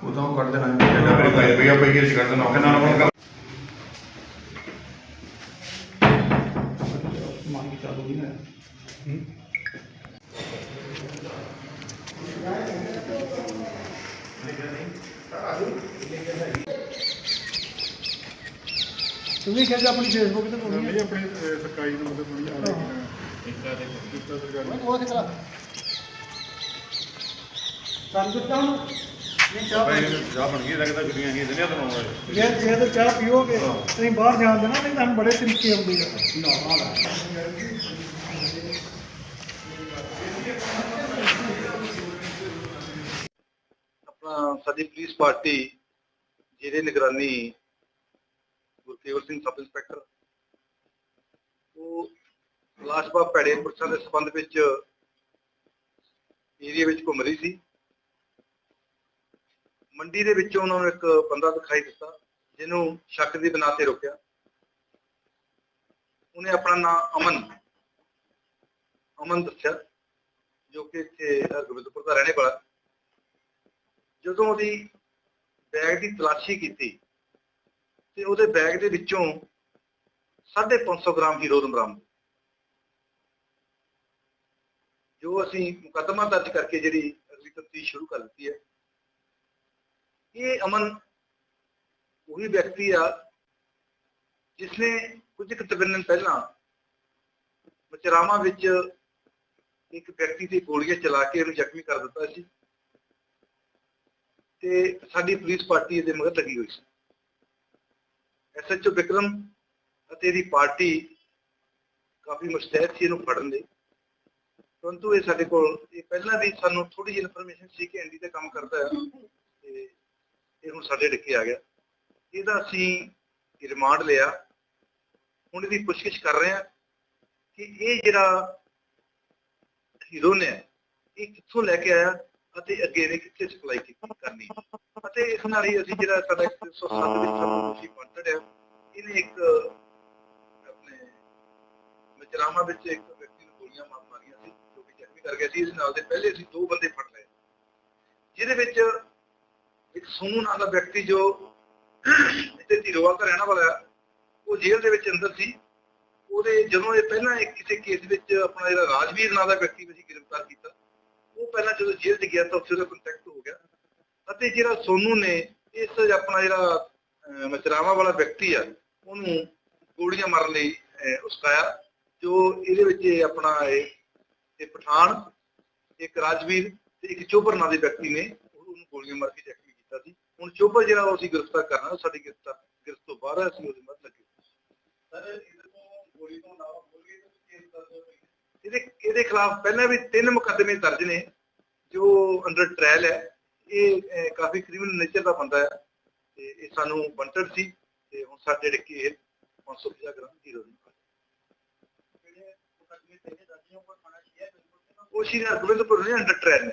ਉਹ ਤਾਂ ਕੱਢ ਦੇਣਾ ਜਿਹੜਾ ਮੇਰੀ ਫਾਈਲ ਪਈ ਆ ਪਈ ਇਸ ਕਰ ਦੇਣਾ ਕਿੰਨਾ ਨੰਬਰ ਕਰ ਮੰਗ ਚਾਲੂ ਨਹੀਂ ਹੈ ਤੁਸੀਂ ਕਹਿੰਦੇ ਆਪਣੀ ਫੇਸਬੁੱਕ ਤੇ ਪਾਉਣੀ ਨਹੀਂ ਆਪਣੇ ਸਰਕਾਰੀ ਨੂੰ ਬਣੀ ਆ ਰਹੀ ਹੈ। ਕੀਤਾ ਸਰਕਾਰੀ ਉਹ ਤੇ ਕਰਾ ਕਰ ਦਿੱਤਾ ਹੁਣ ਨਹੀਂ ਚਾਹ ਭਾਈ ਚਾਹ ਬਣ ਗਈ ਲੱਗਦਾ ਛੁੱਟੀਆਂ ਹੀ ਦਿਨਾਂ ਤੋਂ ਆਉਣਾ ਜੇ ਜੇ ਤਾਂ ਚਾਹ ਪੀਓਗੇ ਤੁਸੀਂ ਬਾਹਰ ਜਾਣ ਦੇਣਾ ਨਹੀਂ ਤੁਹਾਨੂੰ ਬੜੇ ਤਰੀਕੇ ਆਉਂਦੇ ਆ। ਆਪਣਾ ਸਾਡੀ ਪੁਲਿਸ ਪਾਰਟੀ ਜਿਹਦੇ ਨਿਗਰਾਨੀ ਗੁਰਕੇਵਲ ਸਿੰਘ ਸਬ ਇੰਸਪੈਕਟਰ ਉਹ ਲਾਸ਼ਬਾ ਭੈੜੇ ਪੁਰਸ਼ਾਂ ਦੇ ਸੰਬੰਧ ਵਿੱਚ ਏਰੀਆ ਵਿੱਚ ਘੁੰਮ ਰਹੀ ਸੀ। ਮੰਡੀ ਦੇ ਵਿੱਚੋਂ ਉਹਨਾਂ ਨੂੰ ਇੱਕ ਬੰਦਾ ਦਿਖਾਈ ਦਿੱਤਾ, ਜਿਹਨੂੰ ਸ਼ੱਕ ਦੀ ਬਣਾ ਤੇ ਰੋਕਿਆ। ਉਹਨੇ ਆਪਣਾ ਨਾਮ ਅਮਨ ਅਮਨ ਦੱਸਿਆ, ਜੋ ਕਿ ਇੱਥੇ ਗੋਬਿੰਦਪੁਰ ਦਾ ਰਹਿਣੇ ਵਾਲਾ। ਜਦੋਂ ਉਹਦੀ ਬੈਗ ਦੀ ਤਲਾਸ਼ੀ ਕੀਤੀ, ਤੇ ਉਹਦੇ ਬੈਗ ਦੇ ਵਿੱਚੋਂ 550 ਗ੍ਰਾਮ ਹੀਰੋਇਨ ਬਰਾਮਦ। ਜੋ ਅਸੀਂ ਮੁਕੱਦਮਾ ਦਰਜ ਕਰਕੇ ਜਿਹੜੀ ਅਗਲੀ ਤਫਤੀਸ਼ ਸ਼ੁਰੂ ਕਰ ਦਿੱਤੀ ਹੈ ਇਹ ਅਮਨ ਉਹੀ ਵਿਅਕਤੀ ਆ ਜਿਸਨੇ ਕੁਝ ਕੁ ਦਿਨ ਪਹਿਲਾਂ ਮਚਰਾਵਾਂ ਵਿੱਚ ਇੱਕ ਵਿਅਕਤੀ ਤੇ ਗੋਲੀਆਂ ਚਲਾ ਕੇ ਉਹਨੂੰ ਜ਼ਖਮੀ ਕਰ ਦਿੱਤਾ ਸੀ ਤੇ ਸਾਡੀ ਪੁਲਿਸ ਪਾਰਟੀ ਇਹਦੇ ਮਗਰ ਲੱਗੀ ਹੋਈ ਸੀ ਐਸਐਚਓ ਵਿਕਰਮ ਅਤੇ ਇਹਦੀ ਪਾਰਟੀ ਕਾਫੀ ਮੁਸਤੈਦ ਸੀ ਇਹਨੂੰ ਫੜਨ ਦੇ ਪਰੰਤੂ ਇਹ ਸਾਡੇ ਕੋਲ ਇਹ ਪਹਿਲਾਂ ਵੀ ਸਾਨੂੰ ਥੋੜੀ ਜਿਹੀ ਇਨਫੋਰਮੇਸ਼ਨ ਸੀ ਕਿ ਐਂਡੀ ਦਾ ਕੰਮ ਕਰਦਾ ਹੈ ਇਹ ਹੁਣ ਸਾਡੇ ਡਿੱਕੇ ਆ ਗਿਆ। ਇਹਦਾ ਅਸੀਂ ਰਿਮਾਂਡ ਲਿਆ। ਹੁਣ ਇਹਦੀ ਪੁੱਛਗਿੱਛ ਕਰ ਰਹੇ ਹਾਂ ਕਿ ਇਹ ਜਿਹੜਾ ਹੀਰੋ ਨੇ, ਇਹ ਕਿੱਥੋਂ ਲੈ ਕੇ ਆਇਆ ਅਤੇ ਅੱਗੇ ਨੇ ਕਿੱਥੇ ਸਪਲਾਈ ਕੀਤੀ ਕਰਨੀ। ਅਤੇ ਇਸ ਨਾਲ ਹੀ ਅਸੀਂ ਜਿਹੜਾ ਸਾਡਾ 107 ਵਿੱਚ ਸਾਨੂੰ ਤੁਸੀਂ ਹੈ ਇਹਨੇ ਇੱਕ ਆਪਣੇ ਮਚਰਾਮਾ ਵਿੱਚ ਇੱਕ ਵਿਅਕਤੀ ਨੂੰ ਗੋਲੀਆਂ ਮਾਰ ਮਾਰੀਆਂ ਸੀ, ਜੋ ਕਿ ਜ਼ਖਮੀ ਕਰ ਗਿਆ ਸੀ। ਇਸ ਨਾਲ ਦੇ ਪਹਿਲੇ ਅਸੀਂ ਦੋ ਬੰਦੇ ਫੜ ਲਏ। ਜਿਹਦੇ ਵਿੱਚ ਸੋਨੂ ਨਾਂ ਦਾ ਵਿਅਕਤੀ ਜੋ ਇੱਥੇ ਧੀਰੋਵਾਲ ਦਾ ਰਹਿਣ ਵਾਲਾ ਉਹ ਜੇਲ੍ਹ ਦੇ ਵਿੱਚ ਅੰਦਰ ਸੀ। ਉਹਦੇ ਜਦੋਂ ਇਹ ਪਹਿਲਾਂ ਇੱਕ ਕਿਸੇ ਕੇਸ ਵਿੱਚ ਆਪਣਾ ਜਿਹੜਾ ਰਾਜਵੀਰ ਨਾਂ ਦਾ ਵਿਅਕਤੀ ਵੀ ਗ੍ਰਿਫਤਾਰ ਕੀਤਾ ਉਹ ਪਹਿਲਾਂ ਜਦੋਂ ਜੇਲ੍ਹ 'ਚ ਗਿਆ ਤਾਂ ਉੱਥੇ ਉਹਦਾ ਕੰਟੈਕਟ ਹੋ ਗਿਆ। ਅਤੇ ਜਿਹੜਾ ਸੋਨੂ ਨੇ ਇਸ ਆਪਣਾ ਜਿਹੜਾ ਅਹ, ਮਚਰਾਵਾਂ ਵਾਲਾ ਵਿਅਕਤੀ ਆ ਉਹਨੂੰ ਗੋਲੀਆਂ ਮਾਰਨ ਲਈ ਅਹ, ਉਸਕਾਇਆ ਜੋ ਇਹਦੇ ਵਿੱਚ ਆਪਣਾ ਇਹ ਇਹ ਪਠਾਨ ਇੱਕ ਰਾਜਵੀਰ ਤੇ ਇੱਕ ਚੋਬਰ ਨਾਂ ਦੇ ਵਿਅਕਤੀ ਨੇ ਉਹਨੂੰ ਗੋਲੀਆਂ ਮਾਰ ਕੇ ਜ਼ਖਮੀ ਕੀਤਾ ਸੀ। ਹੁਣ ਚੋਬਰ ਜਿਹੜਾ ਉਹ ਅਸੀਂ ਗ੍ਰਿਫਤਾਰ ਕਰਨਾ ਉਹ ਸਾਡੀ ਗ੍ਰਿਫਤਾਰ ਗ੍ਰਿਫਤ ਤੋਂ ਬਾਹਰ ਹੈ, ਅਸੀਂ ਉਹਦੇ ਮੱਤ ਲੱਗੇ। ਸਰ ਇਹਦੇ ਗੋਲੀ ਤੋਂ ਇਲਾਵਾ ਗੋਲੀ ਦੇ ਕੇਸ ਦਰਜ ਇਹਦੇ ਇਹਦੇ ਖਿਲਾਫ ਪਹਿਲਾਂ ਵੀ ਤਿੰਨ ਮੁਕੱਦਮੇ ਦਰਜ ਨੇ ਜੋ ਅੰਡਰ ਟ੍ਰਾਇਲ ਹੈ। ਇਹ ਕਾਫੀ ਕ੍ਰਿਮੀਨਲ ਨੇਚਰ ਦਾ ਬੰਦਾ ਹੈ ਤੇ ਇਹ ਸਾਨੂੰ ਵਾਂਟਡ ਸੀ ਤੇ ਹੁਣ ਸਾਡੇ ਡਿੱਕੇ ਇਹ 550 ਗ੍ਰਾਮ ਹੀਰੋ ਦੀ ਉਹ ਸ਼੍ਰੀ ਹਰਗੋਬਿੰਦਪੁਰ ਨੇ ਅੰਡਰ ਟ੍ਰਾਇਲ ਨੇ।